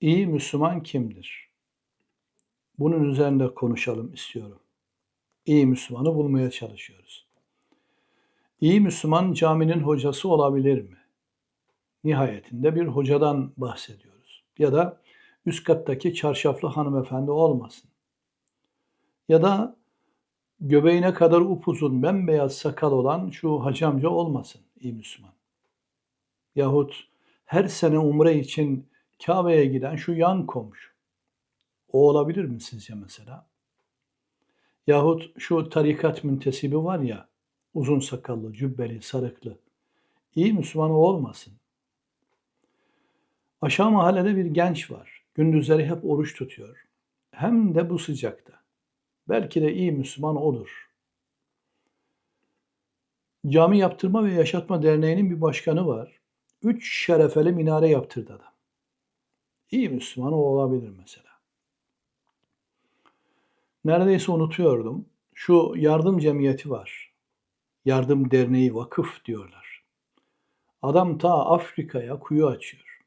İyi Müslüman kimdir? Bunun üzerinde konuşalım istiyorum. İyi Müslümanı bulmaya çalışıyoruz. İyi Müslüman caminin hocası olabilir mi? Nihayetinde bir hocadan bahsediyoruz. Ya da üst kattaki çarşaflı hanımefendi olmasın. Ya da göbeğine kadar upuzun bembeyaz sakal olan şu hacı olmasın iyi Müslüman. Yahut her sene umre için Kabe'ye giden şu yan komşu. O olabilir mi sizce mesela? Yahut şu tarikat müntesibi var ya, uzun sakallı, cübbeli, sarıklı. İyi Müslüman o olmasın. Aşağı mahallede bir genç var. Gündüzleri hep oruç tutuyor. Hem de bu sıcakta. Belki de iyi Müslüman odur. Cami Yaptırma ve Yaşatma Derneği'nin bir başkanı var. Üç şerefeli minare yaptırdı adam. İyi Müslüman o olabilir mesela. Neredeyse unutuyordum. Şu yardım cemiyeti var. Yardım derneği, vakıf diyorlar. Adam ta Afrika'ya kuyu açıyor.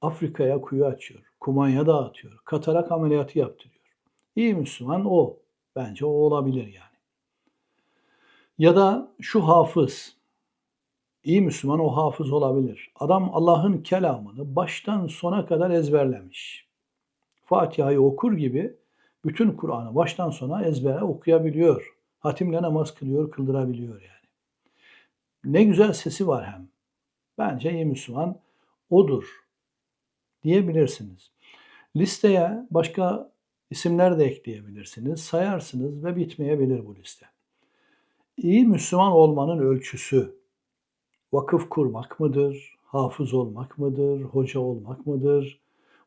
Afrika'ya kuyu açıyor. Kumanya dağıtıyor. Katarak ameliyatı yaptırıyor. İyi Müslüman o. Bence o olabilir yani. Ya da şu hafız. İyi Müslüman o hafız olabilir. Adam Allah'ın kelamını baştan sona kadar ezberlemiş. Fatiha'yı okur gibi bütün Kur'an'ı baştan sona ezbere okuyabiliyor. Hatimle namaz kılıyor, kıldırabiliyor yani. Ne güzel sesi var hem. Bence iyi Müslüman odur diyebilirsiniz. Listeye başka isimler de ekleyebilirsiniz. Sayarsınız ve bitmeyebilir bu liste. İyi Müslüman olmanın ölçüsü vakıf kurmak mıdır? Hafız olmak mıdır? Hoca olmak mıdır?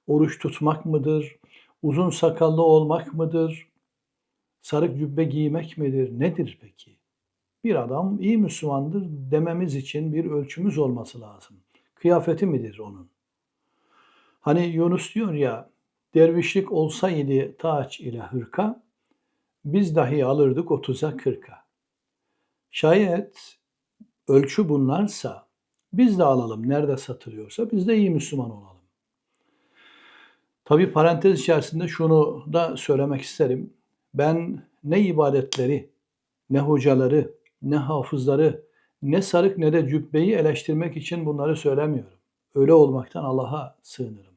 Oruç tutmak mıdır? Uzun sakallı olmak mıdır? Sarık cübbe giymek midir? Nedir peki? Bir adam iyi Müslümandır dememiz için bir ölçümüz olması lazım. Kıyafeti midir onun? Hani Yunus diyor ya, dervişlik olsaydı taç ile hırka, biz dahi alırdık otuza kırka. Şayet ölçü bunlarsa biz de alalım nerede satılıyorsa biz de iyi Müslüman olalım. Tabi parantez içerisinde şunu da söylemek isterim. Ben ne ibadetleri, ne hocaları, ne hafızları, ne sarık ne de cübbeyi eleştirmek için bunları söylemiyorum. Öyle olmaktan Allah'a sığınırım.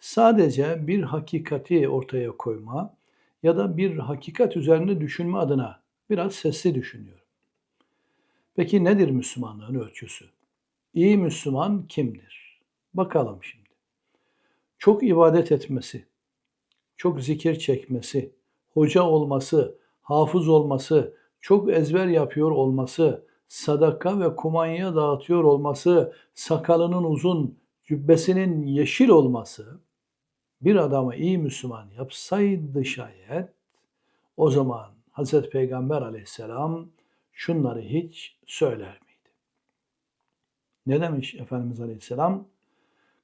Sadece bir hakikati ortaya koyma ya da bir hakikat üzerinde düşünme adına biraz sesli düşünüyorum. Peki nedir Müslümanlığın ölçüsü? İyi Müslüman kimdir? Bakalım şimdi. Çok ibadet etmesi, çok zikir çekmesi, hoca olması, hafız olması, çok ezber yapıyor olması, sadaka ve kumanya dağıtıyor olması, sakalının uzun, cübbesinin yeşil olması bir adamı iyi Müslüman yapsaydı şayet o zaman Hazreti Peygamber aleyhisselam şunları hiç söyler miydi? Ne demiş Efendimiz Aleyhisselam?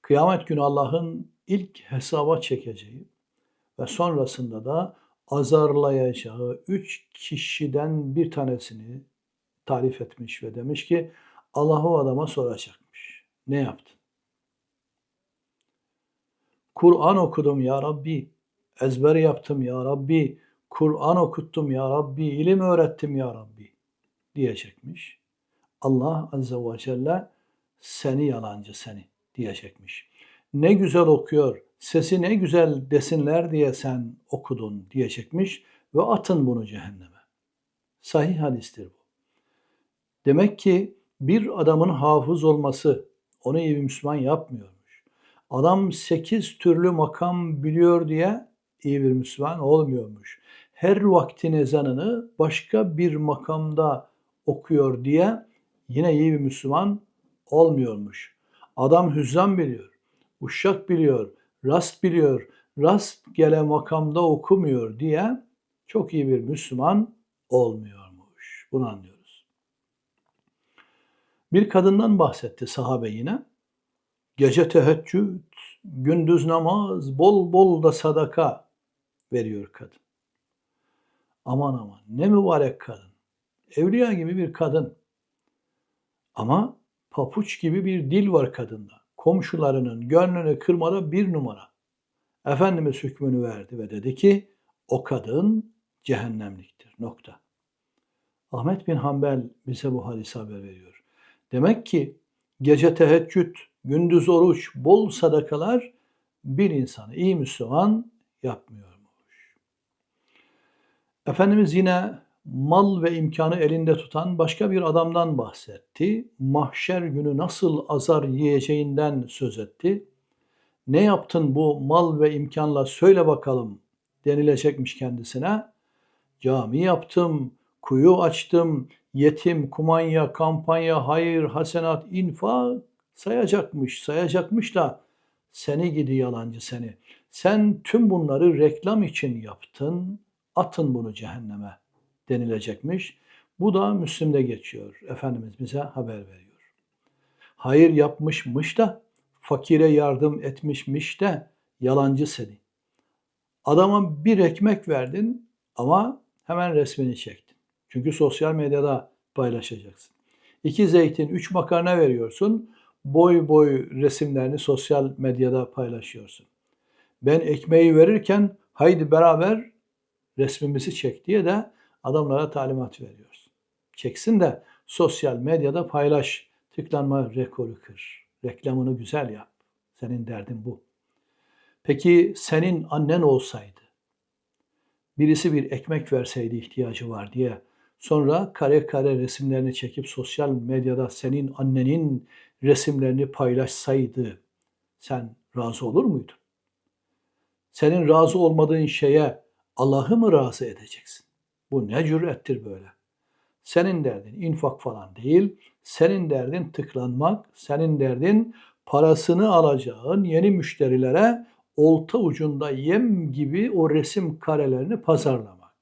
Kıyamet günü Allah'ın ilk hesaba çekeceği ve sonrasında da azarlayacağı üç kişiden bir tanesini tarif etmiş ve demiş ki Allah o adama soracakmış. Ne yaptın? Kur'an okudum ya Rabbi, ezber yaptım ya Rabbi, Kur'an okuttum ya Rabbi, ilim öğrettim ya Rabbi diyecekmiş. Allah Azze ve Celle seni yalancı seni diyecekmiş. Ne güzel okuyor, sesi ne güzel desinler diye sen okudun diyecekmiş ve atın bunu cehenneme. Sahih hadistir bu. Demek ki bir adamın hafız olması onu iyi bir Müslüman yapmıyormuş. Adam sekiz türlü makam biliyor diye iyi bir Müslüman olmuyormuş. Her vaktin ezanını başka bir makamda okuyor diye yine iyi bir Müslüman olmuyormuş. Adam hüzzam biliyor, uşak biliyor, rast biliyor, rast gele makamda okumuyor diye çok iyi bir Müslüman olmuyormuş. Bunu anlıyoruz. Bir kadından bahsetti sahabe yine. Gece teheccüd, gündüz namaz, bol bol da sadaka veriyor kadın. Aman aman ne mübarek kadın. Evliya gibi bir kadın. Ama papuç gibi bir dil var kadında. komşularının gönlünü kırmada bir numara. Efendimiz hükmünü verdi ve dedi ki o kadın cehennemliktir. Nokta. Ahmet bin Hanbel bize bu hadisi haber veriyor. Demek ki gece teheccüd, gündüz oruç, bol sadakalar bir insanı iyi Müslüman yapmıyormuş. Efendimiz yine mal ve imkanı elinde tutan başka bir adamdan bahsetti. Mahşer günü nasıl azar yiyeceğinden söz etti. Ne yaptın bu mal ve imkanla söyle bakalım denilecekmiş kendisine. Cami yaptım, kuyu açtım, yetim, kumanya, kampanya, hayır, hasenat, infak sayacakmış, sayacakmış da seni gidi yalancı seni. Sen tüm bunları reklam için yaptın, atın bunu cehenneme denilecekmiş. Bu da Müslim'de geçiyor. Efendimiz bize haber veriyor. Hayır yapmışmış da, fakire yardım etmişmiş de yalancı seni. Adama bir ekmek verdin ama hemen resmini çektin. Çünkü sosyal medyada paylaşacaksın. İki zeytin, üç makarna veriyorsun. Boy boy resimlerini sosyal medyada paylaşıyorsun. Ben ekmeği verirken haydi beraber resmimizi çek diye de adamlara talimat veriyoruz. Çeksin de sosyal medyada paylaş. Tıklanma rekoru kır. Reklamını güzel yap. Senin derdin bu. Peki senin annen olsaydı, birisi bir ekmek verseydi ihtiyacı var diye, sonra kare kare resimlerini çekip sosyal medyada senin annenin resimlerini paylaşsaydı, sen razı olur muydun? Senin razı olmadığın şeye Allah'ı mı razı edeceksin? Bu ne cürettir böyle? Senin derdin infak falan değil, senin derdin tıklanmak, senin derdin parasını alacağın yeni müşterilere olta ucunda yem gibi o resim karelerini pazarlamak.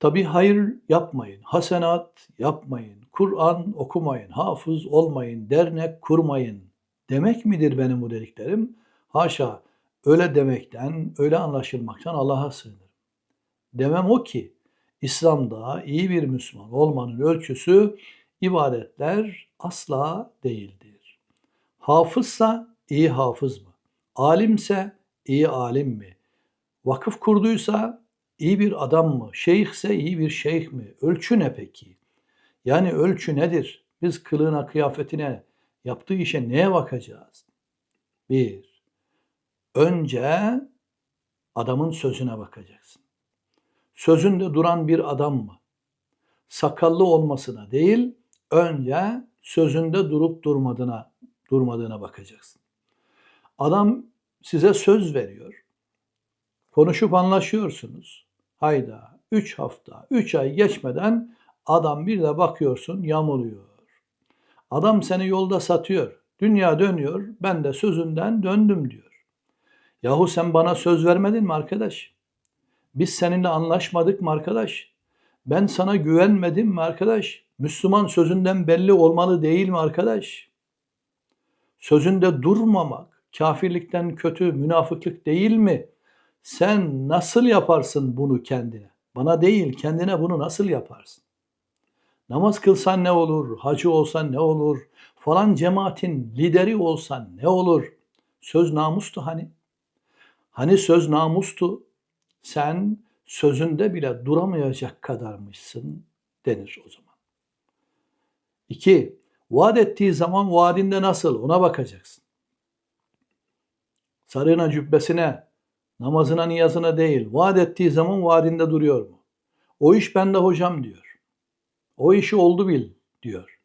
Tabi hayır yapmayın, hasenat yapmayın, Kur'an okumayın, hafız olmayın, dernek kurmayın demek midir benim bu dediklerim? Haşa öyle demekten, öyle anlaşılmaktan Allah'a sığınırım. Demem o ki İslam'da iyi bir Müslüman olmanın ölçüsü ibadetler asla değildir. Hafızsa iyi hafız mı? Alimse iyi alim mi? Vakıf kurduysa iyi bir adam mı? Şeyhse iyi bir şeyh mi? Ölçü ne peki? Yani ölçü nedir? Biz kılığına, kıyafetine, yaptığı işe neye bakacağız? Bir, önce adamın sözüne bakacaksın. Sözünde duran bir adam mı? Sakallı olmasına değil, önce sözünde durup durmadığına durmadığına bakacaksın. Adam size söz veriyor. Konuşup anlaşıyorsunuz. Hayda 3 hafta, 3 ay geçmeden adam bir de bakıyorsun yamuluyor. Adam seni yolda satıyor. Dünya dönüyor. Ben de sözünden döndüm diyor. Yahu sen bana söz vermedin mi arkadaş? Biz seninle anlaşmadık mı arkadaş? Ben sana güvenmedim mi arkadaş? Müslüman sözünden belli olmalı değil mi arkadaş? Sözünde durmamak kafirlikten kötü, münafıklık değil mi? Sen nasıl yaparsın bunu kendine? Bana değil, kendine bunu nasıl yaparsın? Namaz kılsan ne olur? Hacı olsan ne olur? Falan cemaatin lideri olsan ne olur? Söz namustu hani. Hani söz namustu? Sen sözünde bile duramayacak kadarmışsın denir o zaman. İki, vaat ettiği zaman vaadinde nasıl ona bakacaksın. Sarığına cübbesine, namazına niyazına değil, vaat ettiği zaman vaadinde duruyor mu? O iş bende hocam diyor. O işi oldu bil diyor.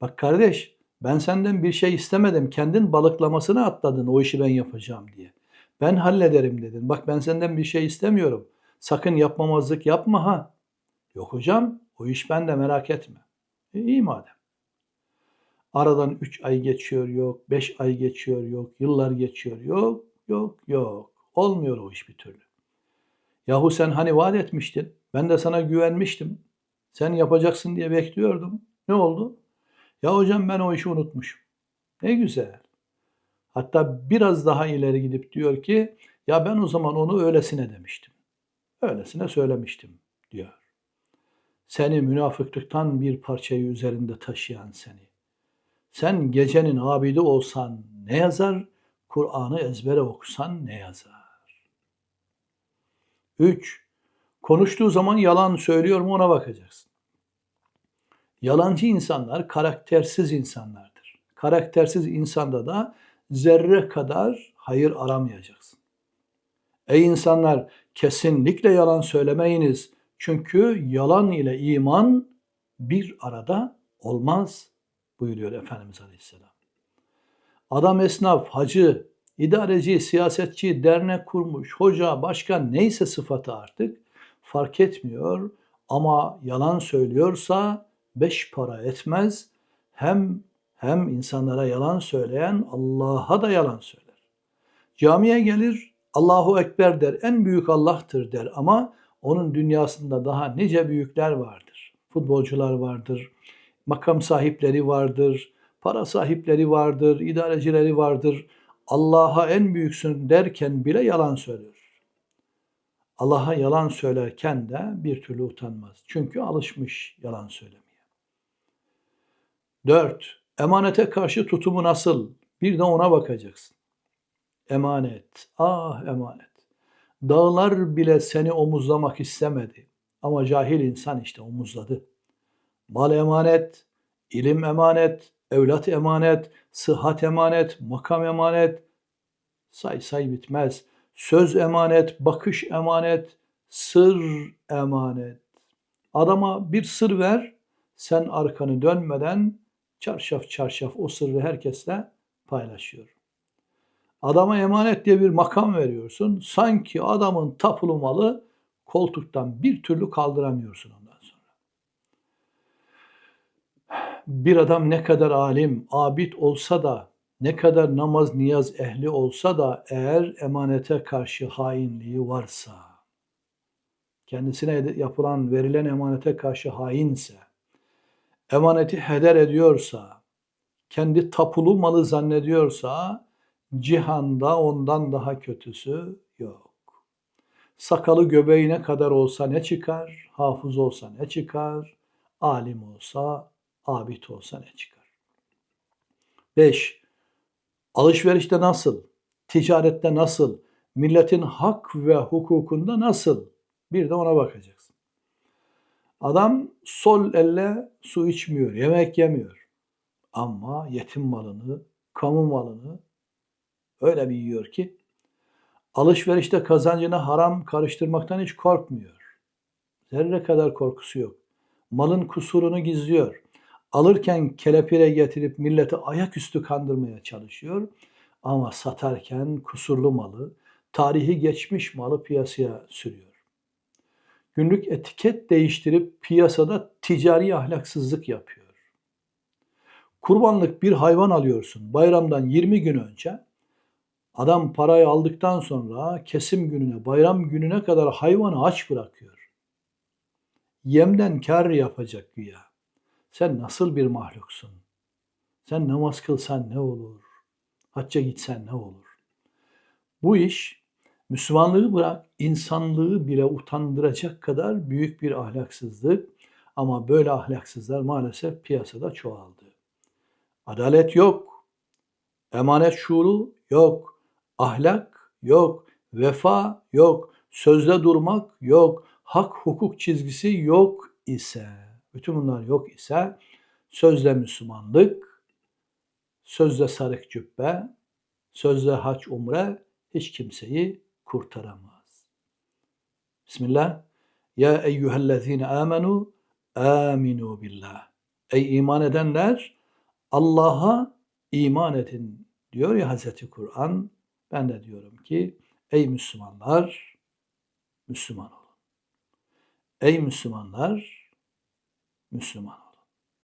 Bak kardeş ben senden bir şey istemedim. Kendin balıklamasını atladın o işi ben yapacağım diye. Ben hallederim dedin. Bak ben senden bir şey istemiyorum. Sakın yapmamazlık yapma ha. Yok hocam o iş bende merak etme. E, iyi madem. Aradan 3 ay geçiyor yok, 5 ay geçiyor yok, yıllar geçiyor yok, yok, yok. Olmuyor o iş bir türlü. Yahu sen hani vaat etmiştin, ben de sana güvenmiştim. Sen yapacaksın diye bekliyordum. Ne oldu? Ya hocam ben o işi unutmuşum. Ne güzel. Hatta biraz daha ileri gidip diyor ki ya ben o zaman onu öylesine demiştim. Öylesine söylemiştim diyor. Seni münafıklıktan bir parçayı üzerinde taşıyan seni Sen gecenin abidi olsan ne yazar? Kur'an'ı ezbere okusan ne yazar? 3. Konuştuğu zaman yalan söylüyor mu ona bakacaksın. Yalancı insanlar karaktersiz insanlardır. Karaktersiz insanda da zerre kadar hayır aramayacaksın. Ey insanlar kesinlikle yalan söylemeyiniz. Çünkü yalan ile iman bir arada olmaz buyuruyor Efendimiz Aleyhisselam. Adam esnaf, hacı, idareci, siyasetçi, dernek kurmuş, hoca, başkan neyse sıfatı artık fark etmiyor. Ama yalan söylüyorsa beş para etmez. Hem hem insanlara yalan söyleyen Allah'a da yalan söyler. Camiye gelir, Allahu Ekber der, en büyük Allah'tır der ama onun dünyasında daha nice büyükler vardır. Futbolcular vardır, makam sahipleri vardır, para sahipleri vardır, idarecileri vardır. Allah'a en büyüksün derken bile yalan söylüyor. Allah'a yalan söylerken de bir türlü utanmaz. Çünkü alışmış yalan söylemeye. 4. Emanete karşı tutumu nasıl? Bir de ona bakacaksın. Emanet, ah emanet. Dağlar bile seni omuzlamak istemedi. Ama cahil insan işte omuzladı. Mal emanet, ilim emanet, evlat emanet, sıhhat emanet, makam emanet. Say say bitmez. Söz emanet, bakış emanet, sır emanet. Adama bir sır ver, sen arkanı dönmeden çarşaf çarşaf o sırrı herkesle paylaşıyor. Adama emanet diye bir makam veriyorsun. Sanki adamın tapulu malı koltuktan bir türlü kaldıramıyorsun ondan sonra. Bir adam ne kadar alim, abid olsa da, ne kadar namaz niyaz ehli olsa da eğer emanete karşı hainliği varsa, kendisine yapılan, verilen emanete karşı hainse, emaneti heder ediyorsa, kendi tapulu malı zannediyorsa, cihanda ondan daha kötüsü yok. Sakalı göbeğine kadar olsa ne çıkar? Hafız olsa ne çıkar? Alim olsa, abid olsa ne çıkar? 5. Alışverişte nasıl? Ticarette nasıl? Milletin hak ve hukukunda nasıl? Bir de ona bakacaksın. Adam sol elle su içmiyor, yemek yemiyor. Ama yetim malını, kamu malını öyle bir yiyor ki alışverişte kazancını haram karıştırmaktan hiç korkmuyor. Zerre kadar korkusu yok. Malın kusurunu gizliyor. Alırken kelepire getirip milleti ayaküstü kandırmaya çalışıyor. Ama satarken kusurlu malı, tarihi geçmiş malı piyasaya sürüyor. Günlük etiket değiştirip piyasada ticari ahlaksızlık yapıyor. Kurbanlık bir hayvan alıyorsun bayramdan 20 gün önce Adam parayı aldıktan sonra kesim gününe, bayram gününe kadar hayvanı aç bırakıyor. Yemden kar yapacak güya. Sen nasıl bir mahluksun? Sen namaz kılsan ne olur? Hacca gitsen ne olur? Bu iş Müslümanlığı bırak insanlığı bile utandıracak kadar büyük bir ahlaksızlık ama böyle ahlaksızlar maalesef piyasada çoğaldı. Adalet yok. Emanet şuuru yok ahlak yok, vefa yok, sözde durmak yok, hak hukuk çizgisi yok ise, bütün bunlar yok ise sözde Müslümanlık, sözde sarık cübbe, sözde haç umre hiç kimseyi kurtaramaz. Bismillah. Ya eyyühellezine amenu aminu billah. Ey iman edenler Allah'a iman edin diyor ya Hazreti Kur'an ben de diyorum ki ey Müslümanlar Müslüman olun. Ey Müslümanlar Müslüman.